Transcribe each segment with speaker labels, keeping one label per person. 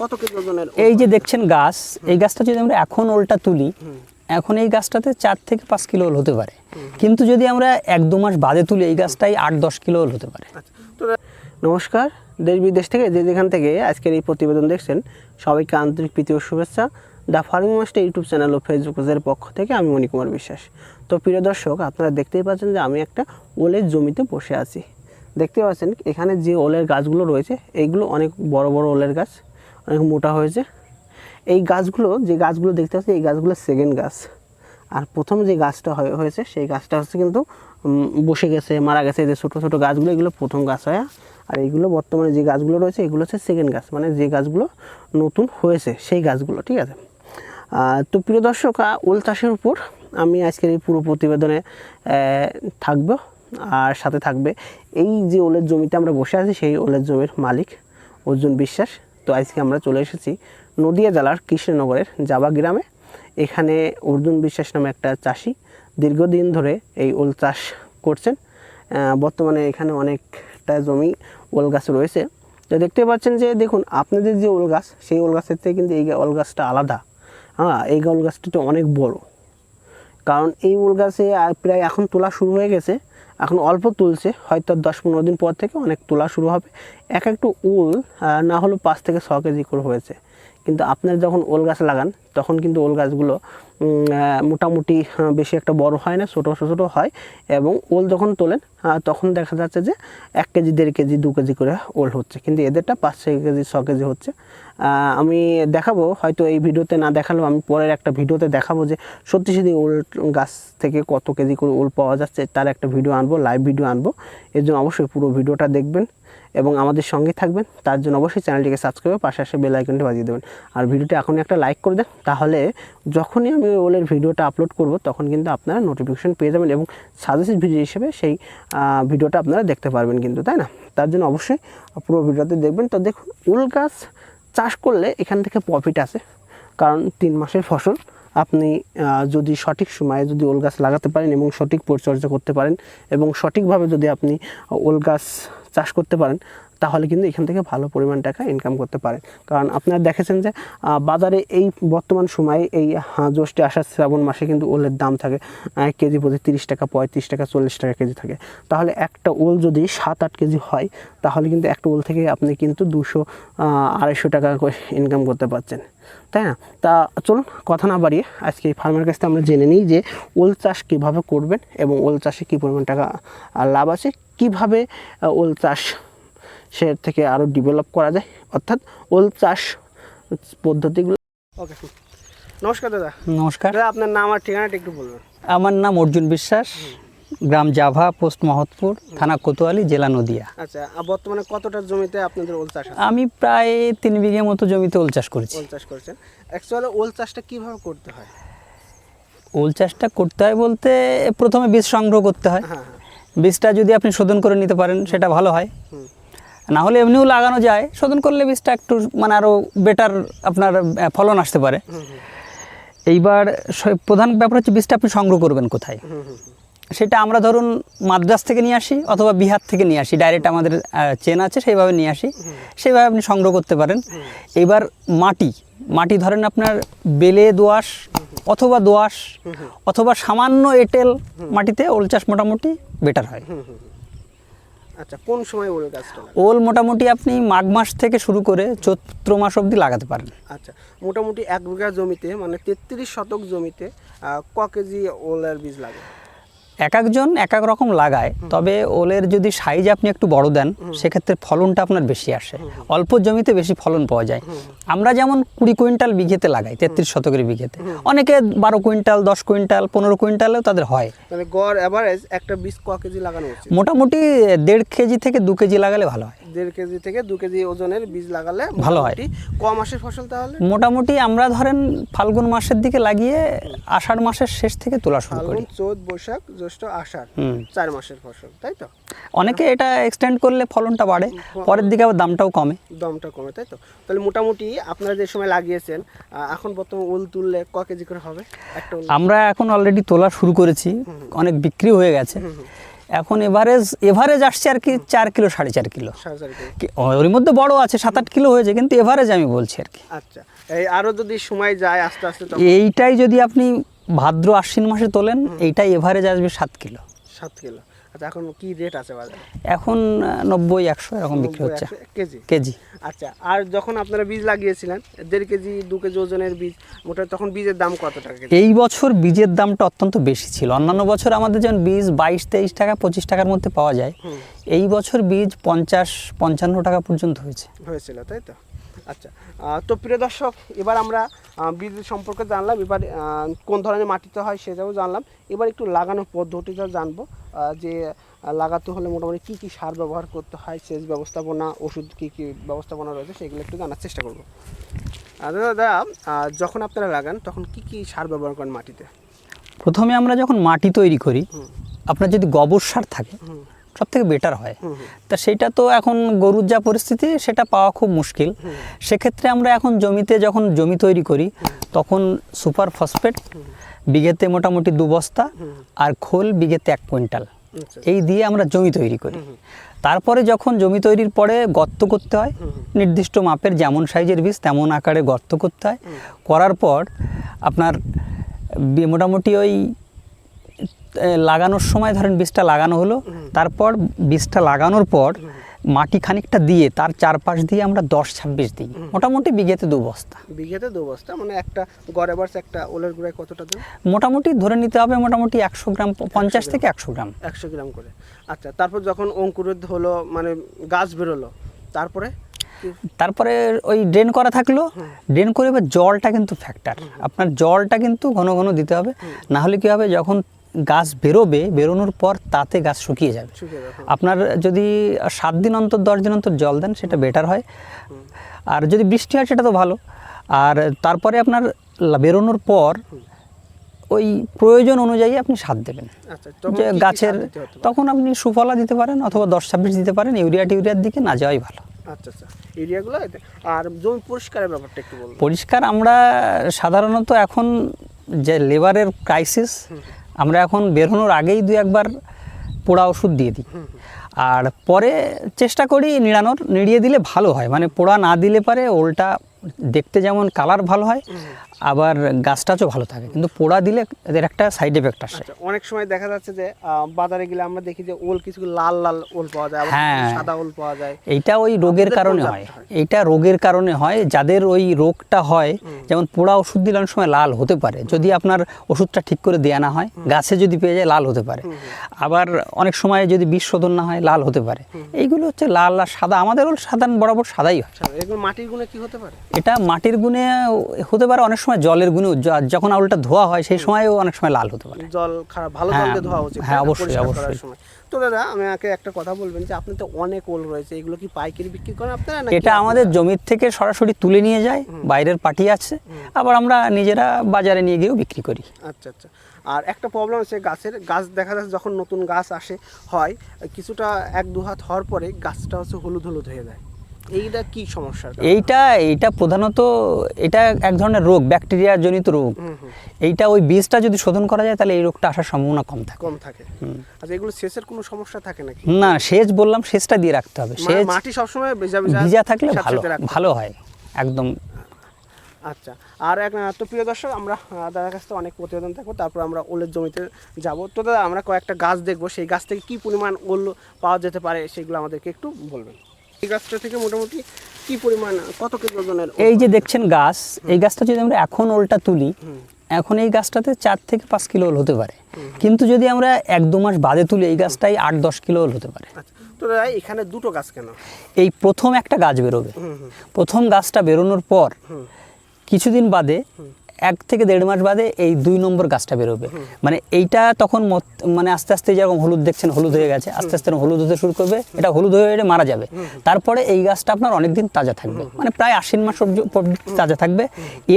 Speaker 1: কত কেজি ওজনের
Speaker 2: এই যে দেখছেন গাছ এই গাছটা যদি আমরা এখন ওলটা তুলি এখন এই গাছটাতে চার থেকে পাঁচ কিলো ওল হতে পারে। কিন্তু যদি আমরা এক দু মাস বাদে তুলি এই গাছটাই আট দশ কিলো ওল হতে পারে।
Speaker 1: আচ্ছা নমস্কার দেশ বিদেশ থেকে যে যেখান থেকে আজকের এই প্রতিবেদন দেখছেন সবাইকে আন্তরিক প্রীতি ও শুভেচ্ছা। The farming master YouTube channel O Facebook পেজের পক্ষ থেকে আমি মণিকুমার বিশ্বাস। তো প্রিয় দর্শক আপনারা দেখতেই পাচ্ছেন যে আমি একটা ওলের জমিতে বসে আছি। দেখতে পাচ্ছেন এখানে যে ওলের গাছগুলো রয়েছে এইগুলো অনেক বড় বড় ওলের গাছ। অনেক মোটা হয়েছে। এই গাছগুলো, যে গাছগুলো দেখতে পাচ্ছি এই গাছগুলো সেকেন্ড গাছ। আর প্রথম যে গাছটা হয়ে- হয়েছে, সেই গাছটা হচ্ছে কিন্তু বসে গেছে, মারা গেছে। যে ছোটো ছোটো গাছগুলো, এগুলো প্রথম গাছ হয় আর এইগুলো বর্তমানে যে গাছগুলো রয়েছে, এগুলো হচ্ছে সেকেন্ড গাছ। মানে যে গাছগুলো নতুন হয়েছে, সেই গাছগুলো, ঠিক আছে? তো প্রিয় দর্শক ওল চাষের উপর আমি আজকের এই পুরো প্রতিবেদনে থাকব। আর সাথে থাকবে এই যে ওলের জমিতে আমরা বসে আছি, সেই ওলের জমির মালিক অর্জুন বিশ্বাস। তো আজকে আমরা চলে এসেছি নদিয়া জেলার কৃষ্ণনগরের জাবা গ্রামে। এখানে অর্জুন বিশ্বাস নামে একটা চাষি দীর্ঘদিন ধরে এই ওল চাষ করছেন। বর্তমানে এখানে অনেকটা জমি ওল গাছ রয়েছে। তো দেখতে পাচ্ছেন যে, দেখুন, আপনাদের যে ওল গাছ, সেই ওল গাছের থেকে কিন্তু এই ওল গাছটা আলাদা। হ্যাঁ এই ওল গাছটা তো অনেক বড়। কারণ এই উল গাছে প্রায় এখন তোলা শুরু হয়ে গেছে। এখন অল্প তুলছে, হয়তো দশ পনেরো দিন পর থেকে অনেক তোলা শুরু হবে। এক একটু উল না হলেও পাঁচ থেকে ছ কেজি করে হয়েছে। কিন্তু আপনার যখন ওল গাছ লাগান, তখন কিন্তু ওল গাছগুলো মোটামুটি বেশি একটা বড় হয় না, ছোটো ছোটো হয় এবং ওল যখন তোলেন তখন দেখা যাচ্ছে যে এক কেজি, দেড় কেজি, দু কেজি করে ওল হচ্ছে। কিন্তু এদেরটা পাঁচ, ছয় কেজি, ছ কেজি হচ্ছে। আমি দেখাবো, হয়তো এই ভিডিওতে না দেখালেও আমি পরের একটা ভিডিওতে দেখাবো যে সত্যি সত্যি ওল গাছ থেকে কত কেজি করে ওল পাওয়া যাচ্ছে, তার একটা ভিডিও আনব, লাইভ ভিডিও আনব। এর জন্য অবশ্যই পুরো ভিডিওটা দেখবেন। এবং আমাদের সঙ্গে থাকবেন, তার জন্য অবশ্যই চ্যানেলটিকে সাবস্ক্রাইব করে পাশে আসে বেল আইকনটি বাজিয়ে দেবেন। আর ভিডিওটি এখনই একটা লাইক করে দেন, তাহলে যখনই আমি ওলের ভিডিওটা আপলোড করব, তখন কিন্তু আপনারা নোটিফিকেশন পেয়ে যাবেন এবং সাজেস্টেড ভিডিও হিসেবে সেই ভিডিওটা আপনারা দেখতে পারবেন কিন্তু, তাই না? তার জন্য অবশ্যই পুরো ভিডিওতে দেখবেন। তো দেখুন, উল গাছ চাষ করলে এখান থেকে প্রফিট আছে কারণ তিন মাসের ফসল। আপনি যদি সঠিক সময়ে যদি ওল গাছ লাগাতে পারেন এবং সঠিক পরিচর্যা করতে পারেন এবং সঠিকভাবে যদি আপনি ওল গাছ চাষ করতে পারেন তাহলে কিন্তু এখান থেকে ভালো পরিমাণ টাকা ইনকাম করতে পারেন কারণ আপনারা দেখেছেন যে বাজারে এই বর্তমান সময়ে এই জ্যৈষ্ঠে আষাঢ় শ্রাবণ মাসে কিন্তু ওলের দাম থাকে আহ, কেজি প্রতি তিরিশ টাকা পঁয়ত্রিশ টাকা চল্লিশ টাকা কেজি থাকে। তাহলে একটা ওল যদি সাত আট কেজি হয় তাহলে কিন্তু একটা ওল থেকে আপনি কিন্তু দুশো আড়াইশো টাকা করে ইনকাম করতে পারছেন। তাই না? তা চলুন কথা না বাড়িয়ে আজকে এই ফার্মের কাছ থেকে আমরা জেনে নিই যে ওল চাষ কীভাবে করবেন এবং ওল চাষে কী পরিমাণ টাকা লাভ আছে কীভাবে ওল চাষ সে থেকে আরও ডেভেলপ করা যায়। অর্থাৎ ওল চাষ পদ্ধতিগুলো ওকে নমস্কার দাদা।
Speaker 2: নমস্কার।
Speaker 1: দাদা আপনার নাম আর ঠিকানাটা একটু বলবেন।
Speaker 2: আমার নাম অর্জুন বিশ্বাস। গ্রাম জাভা পোস্ট মহৎপুর থানা কোতোয়ালি জেলা নদিয়া।
Speaker 1: আচ্ছা আর বর্তমানে কতটা জমিতে আপনাদের ওল চাষ
Speaker 2: আমি প্রায় তিন বিঘে মতো জমিতে ওল চাষ করেছি।
Speaker 1: ওল চাষ করছেন। অ্যাকচুয়ালি ওল চাষটা কীভাবে করতে হয়?
Speaker 2: ওল চাষটা করতে হয় বলতে প্রথমে বীজ সংগ্রহ করতে হয়।
Speaker 1: হ্যাঁ হ্যাঁ।
Speaker 2: বীজটা যদি আপনি শোধন করে নিতে পারেন সেটা ভালো হয়। না হলে এমনিও লাগানো যায়। শোধন করলে বীজটা একটু মানে আরও বেটার আপনার ফলন আসতে পারে। এইবার প্রধান ব্যাপার হচ্ছে বীজটা আপনি সংগ্রহ করবেন কোথায়? সেটা আমরা ধরুন মাদ্রাস থেকে নিয়ে আসি অথবা বিহার থেকে নিয়ে আসি। ডাইরেক্ট আমাদের চেন আছে সেইভাবে নিয়ে আসি। সেইভাবে আপনি সংগ্রহ করতে পারেন। এবার মাটি মাটি ধরেন আপনার বেলে দোআঁশ অথবা দোআঁশ অথবা সামান্য এঁটেল মাটিতে ওল চাষ মোটামুটি বেটার হয়।
Speaker 1: আচ্ছা কোন সময় ওল গাছটা
Speaker 2: ওল মোটামুটি আপনি মাঘ মাস থেকে শুরু করে চৈত্র মাস অবধি লাগাতে পারেন।
Speaker 1: আচ্ছা মোটামুটি এক বিঘা জমিতে মানে তেত্রিশ শতক জমিতে ক কেজি ওলের বীজ লাগে?
Speaker 2: এক একজন এক এক রকম লাগায়। তবে ওলের যদি সাইজ আপনি একটু বড় দেন সেক্ষেত্রে ফলনটা আপনার বেশি আসে। অল্প জমিতে বেশি ফলন পাওয়া যায়। আমরা যেমন কুড়ি কুইন্টাল বিঘেতে লাগাই তেত্রিশ শতকের বিঘেতে। অনেকে বারো কুইন্টাল দশ কুইন্টাল পনেরো কুইন্টালেও তাদের হয়।
Speaker 1: গড় অ্যাভারেজ একটা বিশ ক কেজি লাগানো
Speaker 2: মোটামুটি দেড় কেজি থেকে দু কেজি লাগালে ভালো হয়।
Speaker 1: দেড় কেজি থেকে দু কেজি ওজনের বীজ লাগালে
Speaker 2: ভালো হয়।
Speaker 1: ক মাসের ফসল তাহলে?
Speaker 2: মোটামুটি আমরা ধরেন ফাল্গুন মাসের দিকে লাগিয়ে আষাঢ় মাসের শেষ থেকে তোলা শুরু করি।
Speaker 1: চৈত বৈশাখ জ্যৈষ্ঠ আষাঢ়। চার মাসের ফসল তাই তো?
Speaker 2: অনেকে এটা এক্সটেন্ড করলে ফলনটা বাড়ে পরের দিকে আবার দামটাও কমে।
Speaker 1: দমটা কমে তাই তো? তাহলে মোটামুটি আপনারা যে সময় লাগিয়েছেন এখন বর্তমানে উল তুললে ক কেজি করে হবে?
Speaker 2: আমরা এখন অলরেডি তোলা শুরু করেছি অনেক বিক্রি হয়ে গেছে। এখন এভারেজ এভারেজ আসছে আর কি চার কিলো সাড়ে চার কিলো। ওর মধ্যে বড় আছে সাত আট কিলো হয়েছে কিন্তু এভারেজ আমি বলছি আর কি।
Speaker 1: আচ্ছা এই আরও যদি সময় যায় আস্তে আস্তে
Speaker 2: এইটাই যদি আপনি ভাদ্র আশ্বিন মাসে তোলেন এইটাই এভারেজ আসবে সাত কিলো।
Speaker 1: সাত কিলো। আচ্ছা এখন কি রেট আছে বাজারে?
Speaker 2: এখন নব্বই একশো এরকম বিক্রি হচ্ছে।
Speaker 1: কেজি?
Speaker 2: কেজি।
Speaker 1: আচ্ছা আর যখন আপনারা বীজ লাগিয়েছিলেন দেড় কেজি দু কেজি ওজনের বীজ মোটা তখন বীজের দাম কত টাকা
Speaker 2: এই বছর বীজের দামটা অত্যন্ত বেশি ছিল। অন্যান্য বছর আমাদের যেমন বীজ বাইশ তেইশ টাকা পঁচিশ টাকার মধ্যে পাওয়া যায় এই বছর বীজ পঞ্চাশ পঞ্চান্ন টাকা পর্যন্ত হয়েছে।
Speaker 1: হয়েছিল তাই তো? আচ্ছা তো প্রিয় দর্শক এবার আমরা বীজ সম্পর্কে জানলাম এবার কোন ধরনের মাটিতে হয় সেটাও জানলাম। এবার একটু লাগানোর পদ্ধতিটা জানব। যে লাগাতে হলে মোটামুটি কী কী সার ব্যবহার করতে হয় সেচ ব্যবস্থাপনা ওষুধ কী কী ব্যবস্থাপনা রয়েছে সেগুলো একটু জানার চেষ্টা করব। দাদা যখন আপনারা লাগান তখন কি কি সার ব্যবহার করেন মাটিতে?
Speaker 2: প্রথমে আমরা যখন মাটি তৈরি করি আপনার যদি গোবর সার থাকে সব থেকে বেটার হয়। তা সেটা তো এখন গরুর যা পরিস্থিতি সেটা পাওয়া খুব মুশকিল। সেক্ষেত্রে আমরা এখন জমিতে যখন জমি তৈরি করি তখন সুপার ফসফেট বিঘেতে মোটামুটি দু বস্তা আর খোল বিঘেতে এক কুইন্টাল।
Speaker 1: আচ্ছা।
Speaker 2: এই দিয়ে আমরা জমি তৈরি করি। তারপরে যখন জমি তৈরির পরে গর্ত করতে হয় নির্দিষ্ট মাপের যেমন সাইজের বীজ তেমন আকারে গর্ত করতে হয়। করার পর আপনার মোটামুটি ওই লাগানোর সময় ধরেন বীজটা লাগানো হলো তারপর বীজটা লাগানোর পর মাটি খানিকটা দিয়ে তার চারপাশ দিয়ে আমরা দশ ছাব্বিশ দিই। মোটামুটি বিঘেতে দু বস্তা।
Speaker 1: বিঘেতে দু বস্তা মানে একটা গড়ে বার্স একটা ওলের গুঁড়ায় কতটা দেন
Speaker 2: মোটামুটি ধরে নিতে হবে মোটামুটি একশো গ্রাম পঞ্চাশ থেকে একশো গ্রাম।
Speaker 1: একশো গ্রাম করে। আচ্ছা তারপর যখন অঙ্কুরোদ হলো মানে গাছ বেরোলো তারপরে
Speaker 2: তারপরে ওই ড্রেন করা থাকল। ড্রেন করে এবার জলটা কিন্তু ফ্যাক্টর আপনার জলটা কিন্তু ঘন ঘন দিতে হবে। না হলে কী হবে যখন গাছ বেরোবে বেরোনোর পর তাতে গাছ শুকিয়ে যাবে। আপনার যদি সাত দিন অন্তর দশ দিন অন্তর জল দেন সেটা বেটার হয়। আর যদি বৃষ্টি হয় সেটা তো ভালো। আর তারপরে আপনার বেরোনোর পর ওই প্রয়োজন অনুযায়ী আপনি সার দেবেন।
Speaker 1: আচ্ছা
Speaker 2: যে গাছের? তখন আপনি সুফলা দিতে পারেন অথবা দশ ছাব্বিশ দিতে পারেন ইউরিয়া টিউরিয়ার দিকে না যাওয়াই ভালো।
Speaker 1: আচ্ছা আচ্ছা আর জমি পরিষ্কারের ব্যাপারটা একটু বলুন।
Speaker 2: পরিষ্কার আমরা সাধারণত এখন যে লেবারের ক্রাইসিস আমরা এখন বেরোনোর আগেই দু একবার পোড়া ওষুধ দিয়ে দিই। আর পরে চেষ্টা করি নিড়ানোর নিড়িয়ে দিলে ভালো হয়। মানে পোড়া না দিলে পারে ওলটা দেখতে যেমন কালার ভালো হয় আবার গাছটাচও ভালো থাকে। কিন্তু পোড়া দিলে এদের একটা সাইড এফেক্ট আসে।
Speaker 1: আচ্ছা অনেক সময় দেখা যাচ্ছে যে বাজারে গেলে আমরা দেখি যে ওল কিছু লাল লাল ওল পাওয়া যায়
Speaker 2: হ্যাঁ।
Speaker 1: সাদা ওল পাওয়া যায়।
Speaker 2: এইটা ওই রোগের কারণে হয়? এইটা রোগের কারণে হয় যাদের ওই রোগটা হয় যেমন পোড়া ওষুধ দিলে অনেক সময় লাল হতে পারে। যদি আপনার ওষুধটা ঠিক করে দেওয়া না হয় গাছে যদি পেয়ে যায় লাল হতে পারে। আবার অনেক সময় যদি বিষ শোধন না হয় লাল হতে পারে। এইগুলো হচ্ছে লাল আর সাদা। আমাদের ওল সাধারণ বরাবর সাদাই হয়।
Speaker 1: সাদা। এগুলো মাটির গুণে কি হতে পারে?
Speaker 2: এটা মাটির গুণে হতে পারে অনেক সময় জলের গুণে যখন আউলটা ধোয়া হয় সেই সময়ও অনেক সময় লাল হতে পারে।
Speaker 1: জল খারাপ ভালো জল
Speaker 2: হ্যাঁ,
Speaker 1: ধোয়া উচিত
Speaker 2: হ্যাঁ, অবশ্যই, অবশ্যই।
Speaker 1: তো দাদা আমাকে একটা কথা বলবেন যে আপনি তো অনেক ওল রয়েছে এগুলো কি পাইকারি বিক্রি করেন আপনারা নাকি
Speaker 2: এটা আমাদের জমির থেকে সরাসরি তুলে নিয়ে যায় বাইরের পার্টি আছে আবার আমরা নিজেরা বাজারে নিয়ে গিয়েও বিক্রি করি।
Speaker 1: আচ্ছা আচ্ছা। আর একটা প্রবলেম আছে গাছের গাছ দেখা যাচ্ছে যখন নতুন গাছ আসে হয় কিছুটা এক দু হাত হওয়ার পরে গাছটা হচ্ছে হলুদ হলুদ হয়ে যায়। এইটা কি সমস্যা
Speaker 2: এইটা এইটা প্রধানত এটা এক ধরনের রোগ ব্যাকটেরিয়া জনিত রোগ এইটা ওই বীজটা যদি শোধন করা যায় তাহলে এই রোগটা আসার সম্ভাবনা কম থাকে।
Speaker 1: কম থাকে। আচ্ছা এগুলো সেচের কোনো সমস্যা থাকে নাকি?
Speaker 2: না সেচ বললাম সেচটা দিয়ে রাখতে হবে।
Speaker 1: মা-
Speaker 2: সেচ
Speaker 1: মাটি সবসময় ভেজা ভেজা
Speaker 2: ভিজা থাকলে ভালো ভালো হয় একদম।
Speaker 1: আচ্ছা আর এক তো প্রিয় দর্শক আমরা দাদার কাছ থেকে অনেক প্রতিবেদন থাকব তারপর আমরা ওলের জমিতে যাব। তো দাদা আমরা কয়েকটা গাছ দেখব সেই গাছ থেকে কি পরিমাণ ওল পাওয়া যেতে পারে সেগুলো আমাদেরকে একটু বলবেন। এই গাছটা থেকে মোটামুটি কি পরিমাণ কত কেজি ওজনের
Speaker 2: এই যে দেখছেন গাছ এই গাছটা যদি আমরা এখন ওলটা তুলি এখন এই গাছটাতে চার থেকে পাঁচ কিলো ওল হতে পারে। কিন্তু যদি আমরা এক দু মাস বাদে তুলি এই গাছটাই আট দশ কিলো ওল হতে পারে।
Speaker 1: আচ্ছা তো এখানে দুটো গাছ কেন?
Speaker 2: এই প্রথম একটা গাছ বেরোবে। প্রথম গাছটা বেরোনোর পর কিছুদিন বাদে এক থেকে দেড় মাস বাদে এই দুই নম্বর গাছটা বেরোবে। মানে এইটা তখন মানে আস্তে আস্তে যেরকম হলুদ দেখছেন, হলুদ হয়ে গেছে, আস্তে আস্তে হলুদ হতে শুরু করবে, এটা হলুদ হয়ে হয়ে মারা যাবে। তারপরে এই গাছটা আপনার অনেকদিন তাজা থাকবে। মানে প্রায় আশ্বিন মাস তাজা থাকবে।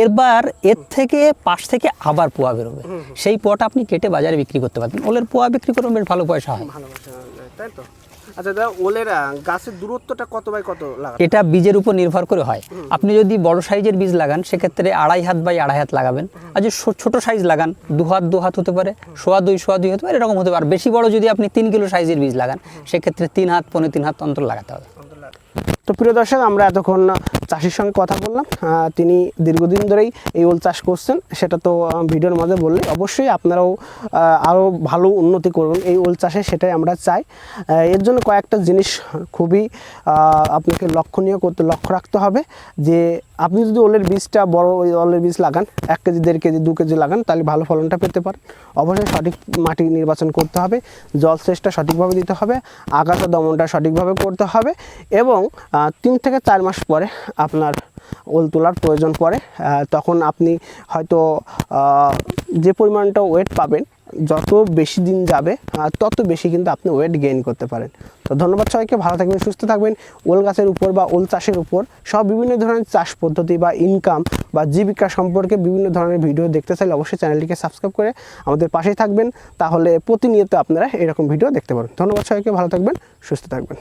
Speaker 2: এরবার এর থেকে পাশ থেকে আবার পোয়া বেরোবে। সেই পোয়াটা আপনি কেটে বাজারে বিক্রি করতে পারবেন। ওলের পোয়া বিক্রি করবেন ভালো পয়সা হয়।
Speaker 1: তাই তো? আচ্ছা দাদা ওলের গাছের দূরত্বটা কত বাই কত লাগান
Speaker 2: এটা বীজের উপর নির্ভর করে হয়। আপনি যদি বড় সাইজের বীজ লাগান সেক্ষেত্রে আড়াই হাত বাই আড়াই হাত লাগাবেন। আর যদি ছোট সাইজ লাগান দু হাত দু হাত হতে পারে সোয়া দুই সোয়া দুই হতে পারে এরকম হতে পারে। আর বেশি বড় যদি আপনি তিন কিলো সাইজের বীজ লাগান সেক্ষেত্রে তিন হাত পনেরো তিন হাত অন্তর লাগাতে হবে।
Speaker 1: তো প্রিয় দর্শক, আমরা এতক্ষণ চাষির সঙ্গে কথা বললাম। তিনি দীর্ঘদিন ধরেই এই ওল চাষ করছেন। সেটা তো ভিডিওর মাঝে বললে অবশ্যই আপনারাও আরও ভালো উন্নতি করুন এই ওল চাষে, সেটাই আমরা চাই। এর জন্য কয়েকটা জিনিস খুবই আপনাকে লক্ষণীয় করতে, লক্ষ্য রাখতে হবে যে, আপনি যদি ওলের বীজটা, বড় ওই ওলের বীজ লাগান, এক কেজি, দেড় কেজি, দু কেজি লাগান, তাহলে ভালো ফলনটা পেতে পারেন। অবশ্যই সঠিক মাটি নির্বাচন করতে হবে জলসেচটা সঠিকভাবে দিতে হবে, আগাছা দমনটা সঠিকভাবে করতে হবে এবং তিন থেকে চার মাস পরে আপনার ওল তোলার প্রয়োজন পড়ে তখন আপনি হয়তো যে পরিমাণটা ওয়েট পাবেন, যত বেশি দিন যাবে তত বেশি কিন্তু আপনি ওয়েট গেইন করতে পারেন। তো ধন্যবাদ সবাইকে, ভালো থাকবেন, সুস্থ থাকবেন। ওল গাছের উপর বা ওল চাষের উপর সব বিভিন্ন ধরনের চাষ পদ্ধতি বা ইনকাম বা জীবিকা সম্পর্কে বিভিন্ন ধরনের ভিডিও দেখতে চাইলে অবশ্যই চ্যানেলটিকে সাবস্ক্রাইব করে আমাদের পাশেই থাকবেন। তাহলে প্রতিনিয়ত আপনারা এরকম ভিডিও দেখতে পারেন। ধন্যবাদ সবাইকে, ভালো থাকবেন, সুস্থ থাকবেন।